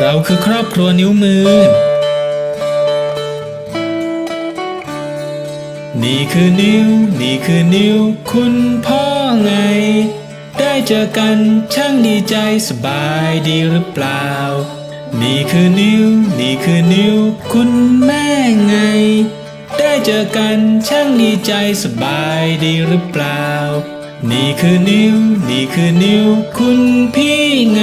เราคือครอบครัวนิ้วมือ นี่คือนิ้ว นี่คือนิ้ว คุณพ่อไง ได้เจอกันช่างดีใจสบายดีหรือเปล่า นี่คือนิ้ว นี่คือนิ้ว คุณแม่ไง ได้เจอกันช่างดีใจสบายดีหรือเปล่า นี่คือนิ้ว นี่คือนิ้ว คุณพี่ไง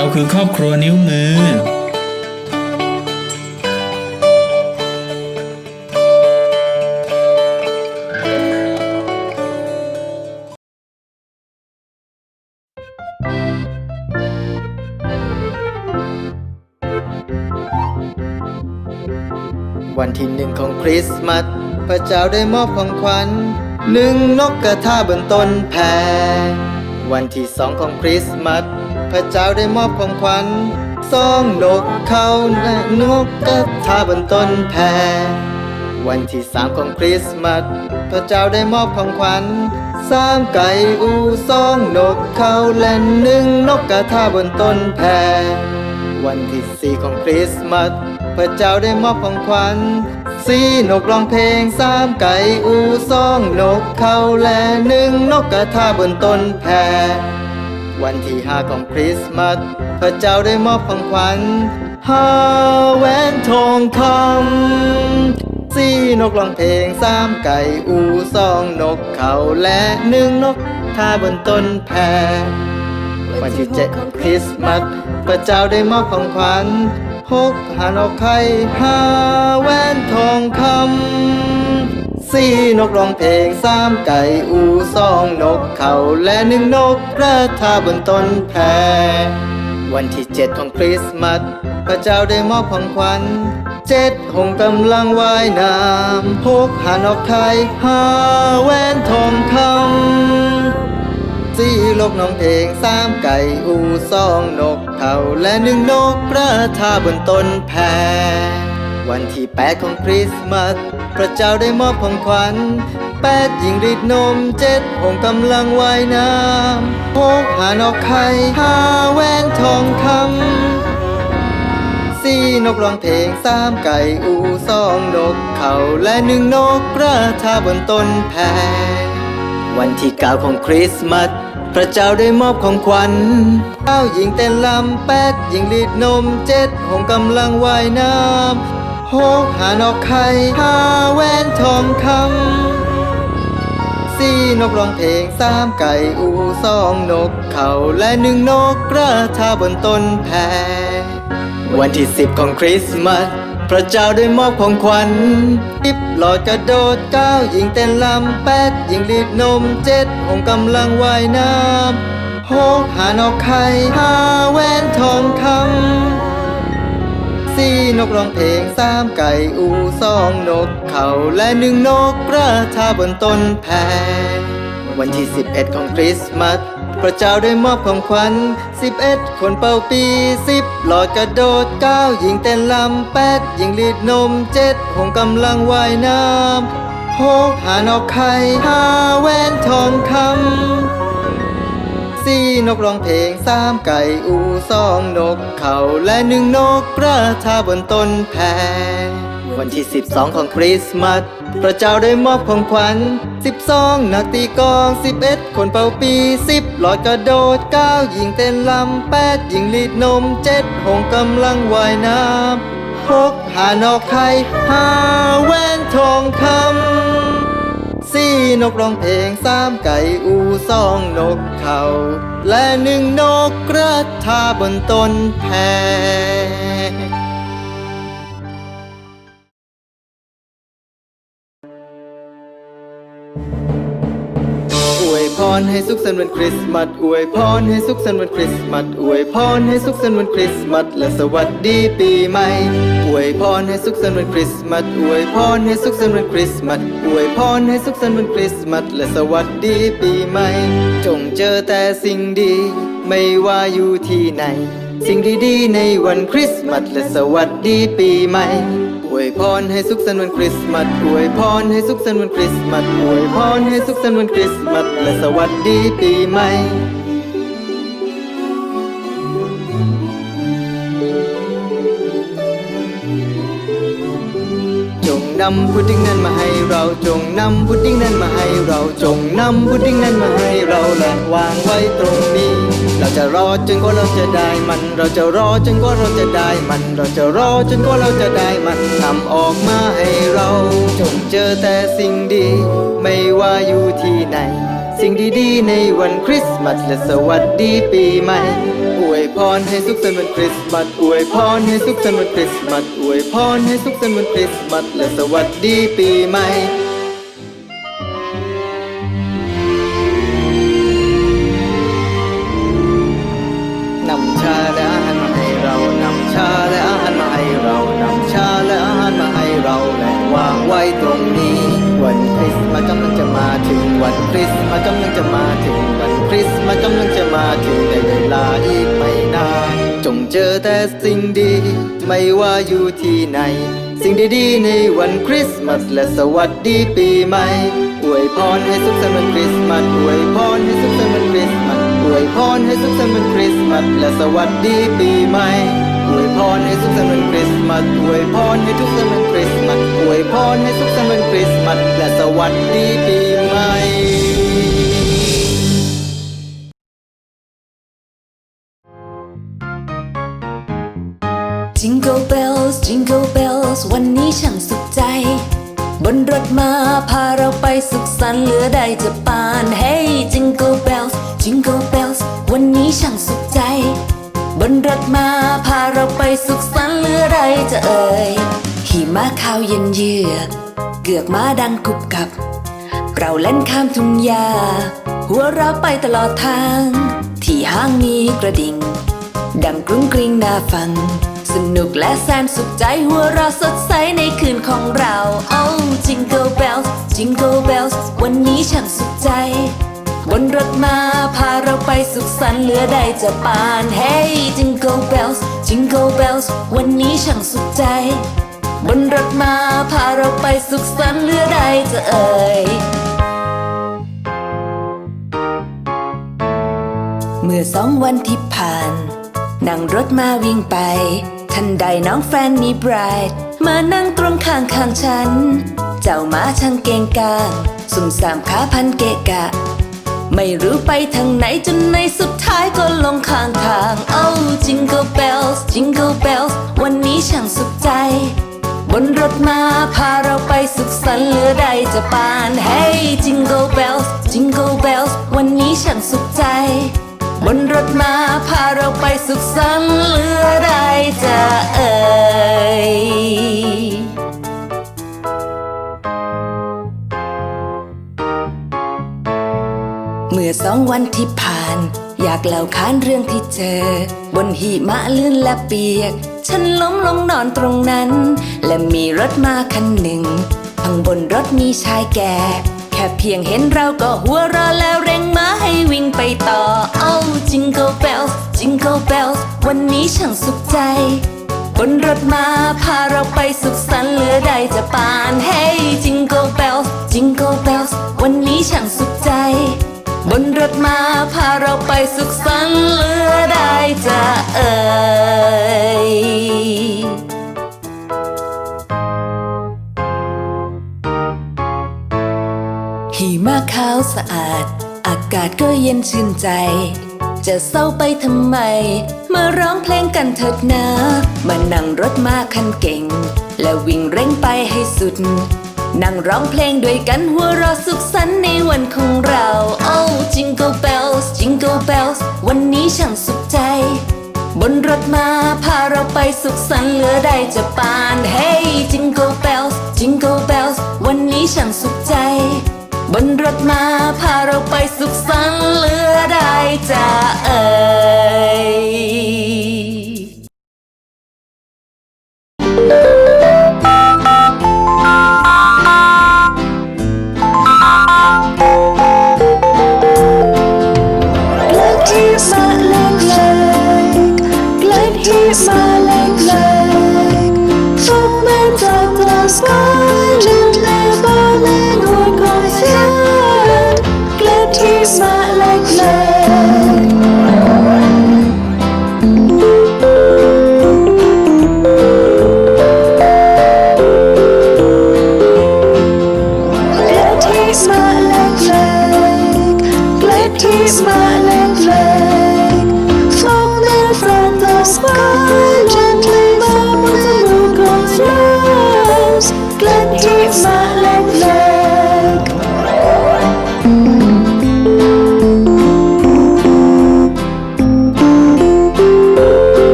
เราคือครอบครัวนิ้วมือ วันที่หนึ่งของคริสต์มาสพระเจ้าได้มอบของขวัญหนึ่งนกกระทาบนต้นแพรวันที่สองของคริสต์มาส พระเจ้าได้มอบของขวัญสองนกเขาและนกกระทาบนต้นแพรวันที่สามของคริสต์มาสพระเจ้าได้มอบของขวัญสามไก่อูสองนกเขาและหนึ่งนกกระทาบนต้นแพรวันที่สี่ของคริสต์มาสพระเจ้าได้มอบของขวัญสี่นกร้องเพลงสามไก่อูสองนกเขาและหนึ่งนกกระทาบนต้นแพร วันที่ห้าของคริสต์มาสพระเจ้าได้มอบของขวัญห้าแหวนทองคำสี่นกร้องเพลงสามไก่อูสองนกเขาและหนึ่งนกท่าบนต้นแพรวันที่เจ็ดคริสต์มาสพระเจ้าได้มอบของขวัญหกหานอกไข่ห้าแหวนทองคำ สี่นกร้องเพลงสามไก่อูสองนกเขาและหนึ่งนกกระทาบนต้นแพรวันที่เจ็ดของคริสต์มาสพระเจ้าได้มอบของขวัญเจ็ดหงกำลังว่ายน้ำหกหานอกไข่ห้าแหวนทองคำสี่ลกน้องเพลงสามไก่อูสองนกเขาและหนึ่งนกกระทาบนต้นแพร วันที่แปดของคริสต์มาสพระเจ้าได้มอบของขวัญแปดหญิงรีดนมเจ็ดหงส์กำลังว่ายน้ำหกหานอกไข่ห้าแหวนทองคำสี่นกร้องเพลงสามไก่อูสองนกเขาและหนึ่งนกกระทาบนต้นแพรวันที่เก้าของคริสต์มาสพระเจ้าได้มอบของขวัญเก้าหญิงเต้นลำแปดหญิงรีดนมเจ็ดหงส์กำลังว่ายน้ำ หกหานกไข่ห้าแหวนทองคำสี่นกร้องเพลงสามไก่อูสองนกเขาและหนึ่งนกกระทาบนต้นแพรวันที่สิบของคริสต์มาสพระเจ้าได้มอบของขวัญสิบหลอดกระโดดเก้าหญิงเต้นลำแปดหญิงรีดนมเจ็ดหงกำลังว่ายน้ำหกหานอกไข่ห้าแหวนทองคำ สี่นกร้องเพลงสามไก่อูสองนกเขาและหนึ่งนกกระทาบนต้นแพรวันที่ 11 ของคริสต์มาสพระเจ้าได้มอบของขวัญ 11 คนเป่าปี 10 หลอดกระโดด 9 หญิงเต้นลำ 8 หญิงรีดนม 7 หงกำลังว่ายน้ำหกหานอกไข่หาแหวนทองคำี่นกร้องเพลงสามไก่อูสองนกเขาและหนึ่งนกกระทาบนต้นแพรวันที่ 12 ของคริสต์มาสพระเจ้าได้มอบของขวัญ 12 นักตีกลอง 11 คนเป่าปี 10 หลอดกระโดด9หญิงเต้นลำ8หญิงรีดนม 7 หงกำลังว่ายน้ำ 6 หานอกไข่ห้าแหวนทองคำ สี่นกร้องเพลงสามไก่อูสองนกเขาและหนึ่งนกกระทาบนต้นแพร รรให้สุขสันต์วันคริสต์มาสอวยพรให้สุขสันต์วันคริสต์มาสอวยพรให้สุขสันต์วันคริสต์มาสและสวัสดีปีใหม่อวยพรให้สุขสันต์วันคริสต์มาสอวยพรให้สุขสันต์วันคริสต์มาสอวยพรให้สุขสันต์วันคริสต์มาสและสวัสดีปีใหม่ จงเจอแต่สิ่งดี ไม่ว่าอยู่ที่ไหน สิ่งดีๆในวันคริสต์มาสและสวัสดีปีใหม่ วยพรให้สุขสันต์วันคริสต์มาสอวยพรให้สุขสันต์วันคริสต์มาสอวยพรให้สุขสันต์วันคริสต์มาสและสวัสดีปีใหม่ นำพุดดิ้งนั้นมาให้เราจงนำพุดดิ้งนั้นมาให้เราจงนำพุดดิ้งนั้นมาให้เราและวางไว้ตรงนี้ เราจะรอจนกว่าเราจะได้มัน เราจะรอจนกว่าเราจะได้มัน เราจะรอจนกว่าเราจะได้มันนำออกมาให้เรา จงเจอแต่สิ่งดี ไม่ว่าอยู่ที่ไหน สิ่งดีๆในวันคริสต์มาสและสวัสดีปีใหม่ พรให้สุขสันต์วันคริสต์มาสอวยพรให้สุขสันต์วันคริสต์มาสอวยพรให้สุขสันต์วันคริสต์มาสและสวัสดีปีใหม่ สิ่งดี ไม่ว่าอยู่ที่ไหน สิ่งดีๆในวันคริสต์มาสและสวัสดีปีใหม่อวยพรให้สุขสันต์วันคริสต์มาสอวยพรให้สุขสันต์วันคริสต์มาสอวยพรให้สุขสันต์วันคริสต์มาสและสวัสดีปีใหม่อวยพรให้สุขสันต์วันคริสต์มาสอวยพรให้ทุกสันต์วันคริสต์มาสอวยพรให้สุขสันต์วันคริสต์มาสและสวัสดีปี bells Jingle bells วันนี้ช่างสุขใจ บนรถมาพาเราไปสุขสันต์เหลือใดจะปาน Hey Jingle bells Jingle bells วันนี้ช่างสุขใจ บนรถมาพาเราไปสุขสันต์เหลือใดจะเอ่ยหิมะขาวเย็นเยือกเกือกม้าดังกุบกับ เราเล่นข้ามทุ่งหญ้าหัวเราไปตลอดทาง ที่ห้างมีกระดิ่งดังกรุ้งกริ้งน่าฟัง สนุกและแสนสุขใจหัวเราะสดใสในคืนของเรา Oh Jingle Bells Jingle Bells วันนี้ช่างสุขใจ บนรถมาพาเราไปสุขสันต์เหลือใดจะปาน Hey Jingle Bells Jingle Bells วันนี้ช่างสุขใจ บนรถมาพาเราไปสุขสันต์เหลือใดจะเอ่ยเมื่อสองวันที่ผ่าน นั่งรถมาวิ่งไป ทันใดน้องแฟนนี่บรายมานั่งตรงข้างข้างฉัน เจ้าหมาช่างเก่งกาสุ่มสามขาพันเกะกะ ไม่รู้ไปทางไหนจนในสุดท้ายก็ลงข้างทาง Oh Jingle Bells Jingle Bells วันนี้ช่างสุขใจ บนรถมาพาเราไปสุขสันต์เหลือใดจะปาน Hey Jingle Bells Jingle Bells วันนี้ช่างสุขใจ บนรถมาพาเราไปสุขสันต์เหลือใดจะเอ่ยเมื่อสองวันที่ผ่าน อยากเล่าค้านเรื่องที่เจอ บนหิมะลื่นและเปียก ฉันล้มลงนอนตรงนั้น และมีรถมาคันหนึ่งข้างบนรถมีชายแก่ แค่เพียงเห็นเราก็หัวเราะแล้วเร่งม้าให้วิ่งไปต่อ Jingle Bells Jingle Bells วันนี้ช่างสุขใจ บนรถมาพาเราไปสุขสันต์เหลือใดจะปาน Hey Jingle Bells Jingle Bells วันนี้ช่างสุขใจ บนรถมาพาเราไปสุขสันต์เหลือใดจะเอ่ยหิมะขาวสะอาด อากาศก็เย็นชื่นใจ จะเศร้าไปทำไม มาร้องเพลงกันเถิดนะมานั่งรถมาคันเก่ง และวิ่งเร่งไปให้สุด นั่งร้องเพลงด้วยกันหัวเราะสุขสันต์ในวันของเรา Oh Jingle Bells Jingle Bells วันนี้ช่างสุขใจ บนรถมาพาเราไปสุขสันต์เหลือใดจะปาน Hey Jingle Bells Jingle Bells วันนี้ช่างสุขใจ บนรถมาพาเราไปสุขสันต์เหลือได้จะเอ่ย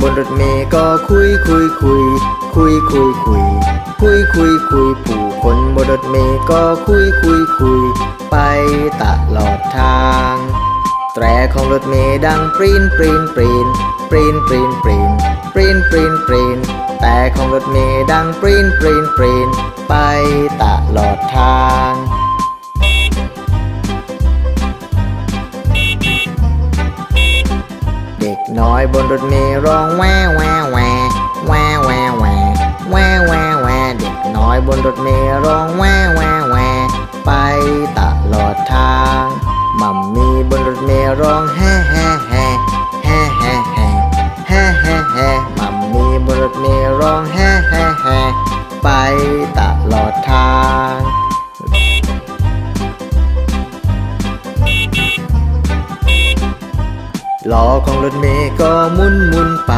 บนรถเมล์ก็คุยคุยคุย คุยคุยคุย คุยคุยคุยผู้คนบนรถเมล์ก็คุยคุยคุย ไปตลอดทาง แตรของรถเมล์ดังปรีนปรีนปรีนปรีนปรีนปรีนปรีนปรีนปรีนแต่ของรถเมล์ดังปรีนปรีนปรีนไปตลอดทาง น้อยบนรถเมล์ร้องแววแววแวแววแววแวแววแววแวเด็กน้อยบนรถเมล์ร้องแววแววแวไปตลอดทางมัมมี่บนรถเมล์ร้องแฮแฮ่แฮ่แฮ่แฮ่แฮ่แฮ่แฮ่แฮ่มัมมี่บนรถเมล์ร้องแฮ่ ของรถเมย์ก็มุนมุนไป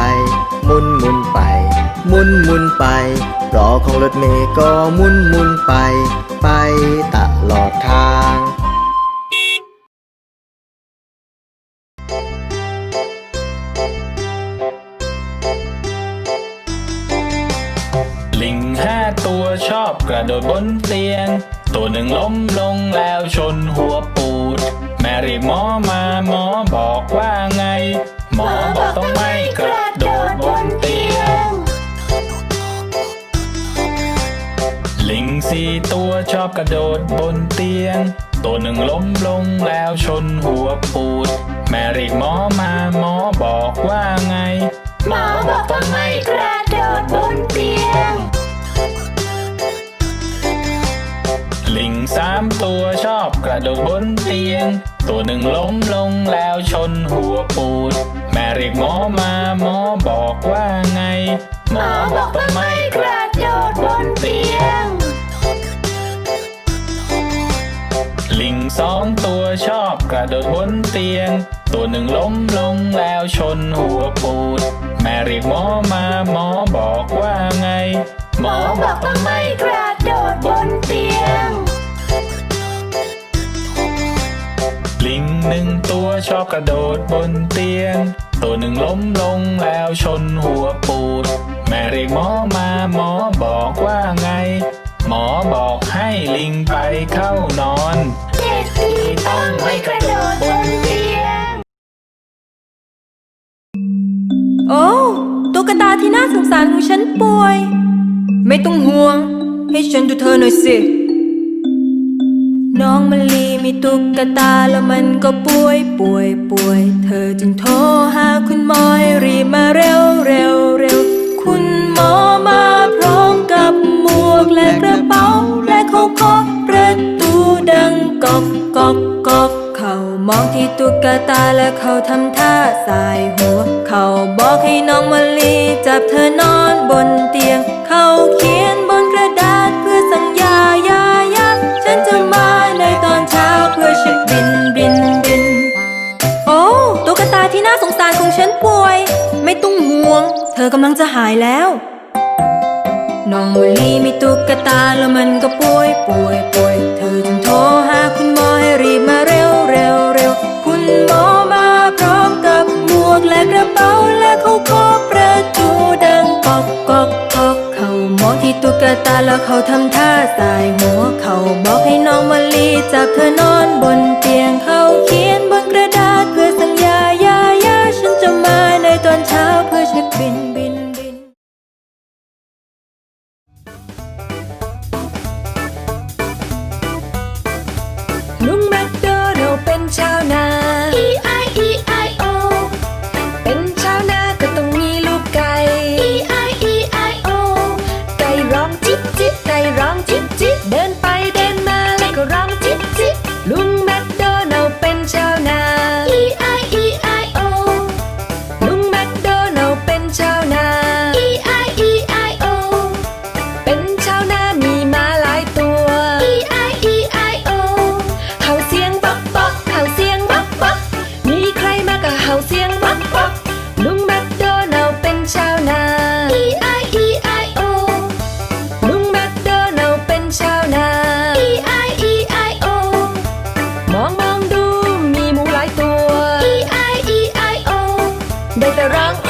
มุนมุนไป มุนมุนไปล้อของรถเมย์ก็มุนมุนไป ไปตลอดทางลิงห้าตัวชอบกระโดดบนเตียง ตัวหนึ่งล้มลงแล้วชนหัวปูด แมรียกหมอมาหมอบอกว่าไง หมอบอกต้องไม่กระโดดบนเตียง ลิงสี่ตัวชอบกระโดดบนเตียง ตัวหนึ่งล้มลงแล้วชนหัวปูด แมรียกหมอมาหมอบอกว่าไง หมอบอกต้องไม่กระโดดบนเตียงามตัวชอบกระโดดบนเตียง ตัวหนึ่งล้มลงแล้วชนหัวปูด แม่เรียกหมอมาหมอบอกว่าไง หมอบอกต้องไม่กระโดดบนเตียง ลิงสองตัวชอบกระโดดบนเตียง ตัวหนึ่งล้มลงแล้วชนหัวปูด แม่เรียกหมอมาหมอบอกว่าไง หมอบอกต้องไม่กระโดดบนเตียง ลิงหนึ่งตัวชอบกระโดดบนเตียง ตัวหนึ่งล้มลงแล้วชนหัวปูด แม่เรียกหมอมาหมอบอกว่าไง หมอบอกให้ลิงไปเข้านอนเด็กที่ต้องไม่กระโดดบนเตียง โอ้ตุ๊กตาที่น่าสงสารของฉันป่วย ไม่ต้องห่วง ให้ฉันดูเธอหน่อยสิ น้องมะลี มีตุ๊กตาแล้วมันก็ป่วยป่วยป่วย เธอจึงโทรหาคุณหมอให้รีบมาเร็วเร็วเร็ว คุณหมอมาพร้อมกับหมวกและกระเป๋า และเขาเคาะประตูดังกอกกอกกอกเขามองที่ตุ๊กตาและเขาทำท่าสายหัว เขาบอกให้น้องมะลีจับเธอนอนบนเตียง เขาเขียนบ เธอกำลังจะหายแล้ว น้องมะลีมีตุ๊กตาแล้วมันก็ป่วยป่วยป่วย เธอจึงโทรหาคุณหมอให้รีบมาเร็วเร็วเร็วคุณหมอมาพร้อมกับหมวกและกระเป๋าและเขาเคาะประตูดังกอกกอกกอกเขามองที่ตุ๊กตาแล้วเขาทำท่าสายหัวเขาบอกให้น้องมะลีจับเธอนอนบนเตียงเขาเขี เ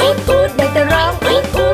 องอูดอูดได้แต่ร้องอูดอูด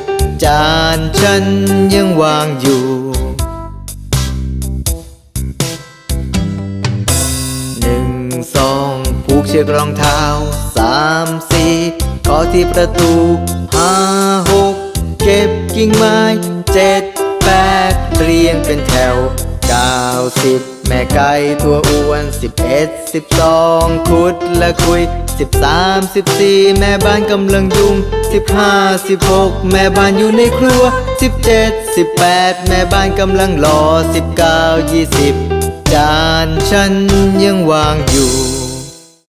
จานฉันยังวางอยู่ หนึ่งสองผูกเชือกรองเท้าสามสี่ขอที่ประตูห้าหกเก็บกิ่งไม้เจ็ดแปดเรียงเป็นแถวเก้าสิบ แม่ไก่ตัวอ้วนสิบเอ็ดสิบสองขุดและคุยสิบสามสิบสี่แม่บ้านกำลังยุ่งสิบห้าสิบหกแม่บ้านอยู่ในครัวสิบเจ็ดสิบแปดแม่บ้านกำลังรอสิบเก้ายี่สิบจานฉันยังวางอยู่